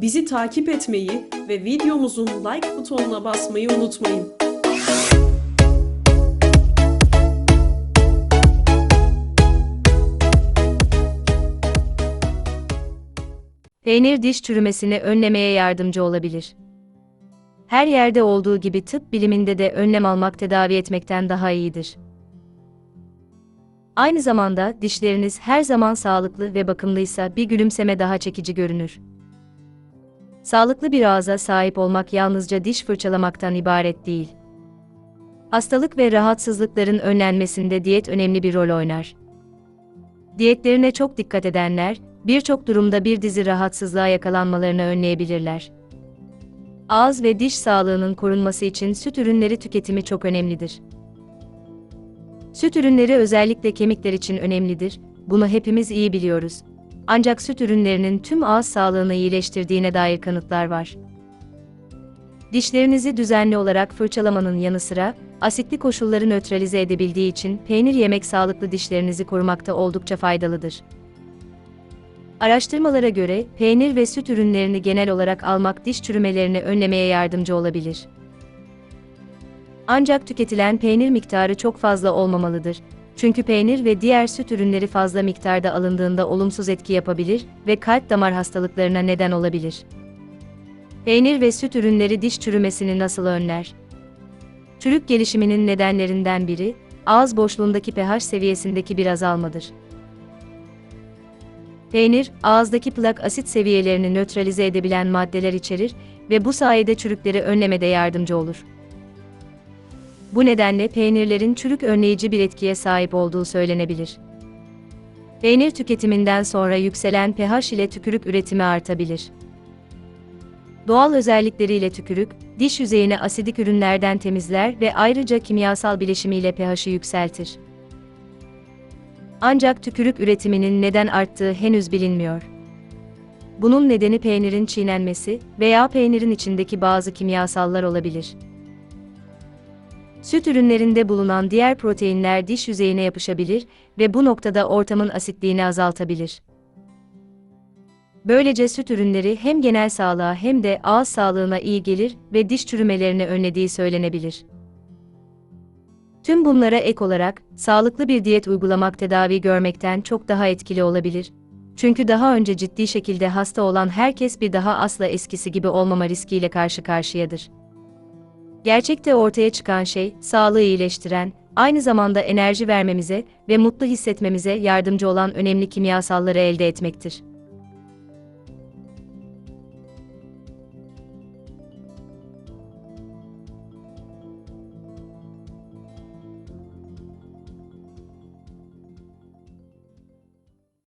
Bizi takip etmeyi ve videomuzun like butonuna basmayı unutmayın. Peynir diş çürümesini önlemeye yardımcı olabilir. Her yerde olduğu gibi tıp biliminde de önlem almak tedavi etmekten daha iyidir. Aynı zamanda dişleriniz her zaman sağlıklı ve bakımlıysa bir gülümseme daha çekici görünür. Sağlıklı bir ağza sahip olmak yalnızca diş fırçalamaktan ibaret değil. Hastalık ve rahatsızlıkların önlenmesinde diyet önemli bir rol oynar. Diyetlerine çok dikkat edenler, birçok durumda bir dizi rahatsızlığa yakalanmalarını önleyebilirler. Ağız ve diş sağlığının korunması için süt ürünleri tüketimi çok önemlidir. Süt ürünleri özellikle kemikler için önemlidir, bunu hepimiz iyi biliyoruz. Ancak süt ürünlerinin tüm ağız sağlığını iyileştirdiğine dair kanıtlar var. Dişlerinizi düzenli olarak fırçalamanın yanı sıra, asitli koşulları nötralize edebildiği için peynir yemek sağlıklı dişlerinizi korumakta oldukça faydalıdır. Araştırmalara göre peynir ve süt ürünlerini genel olarak almak diş çürümelerini önlemeye yardımcı olabilir. Ancak tüketilen peynir miktarı çok fazla olmamalıdır. Çünkü peynir ve diğer süt ürünleri fazla miktarda alındığında olumsuz etki yapabilir ve kalp damar hastalıklarına neden olabilir. Peynir ve süt ürünleri diş çürümesini nasıl önler? Çürük gelişiminin nedenlerinden biri, ağız boşluğundaki pH seviyesindeki bir azalmadır. Peynir, ağızdaki plak asit seviyelerini nötralize edebilen maddeler içerir ve bu sayede çürükleri önlemede yardımcı olur. Bu nedenle peynirlerin çürük önleyici bir etkiye sahip olduğu söylenebilir. Peynir tüketiminden sonra yükselen pH ile tükürük üretimi artabilir. Doğal özellikleriyle tükürük, diş yüzeyini asidik ürünlerden temizler ve ayrıca kimyasal bileşimiyle pH'i yükseltir. Ancak tükürük üretiminin neden arttığı henüz bilinmiyor. Bunun nedeni peynirin çiğnenmesi veya peynirin içindeki bazı kimyasallar olabilir. Süt ürünlerinde bulunan diğer proteinler diş yüzeyine yapışabilir ve bu noktada ortamın asitliğini azaltabilir. Böylece süt ürünleri hem genel sağlığa hem de ağız sağlığına iyi gelir ve diş çürümelerini önlediği söylenebilir. Tüm bunlara ek olarak, sağlıklı bir diyet uygulamak tedavi görmekten çok daha etkili olabilir. Çünkü daha önce ciddi şekilde hasta olan herkes bir daha asla eskisi gibi olmama riskiyle karşı karşıyadır. Gerçekte ortaya çıkan şey, sağlığı iyileştiren, aynı zamanda enerji vermemize ve mutlu hissetmemize yardımcı olan önemli kimyasalları elde etmektir.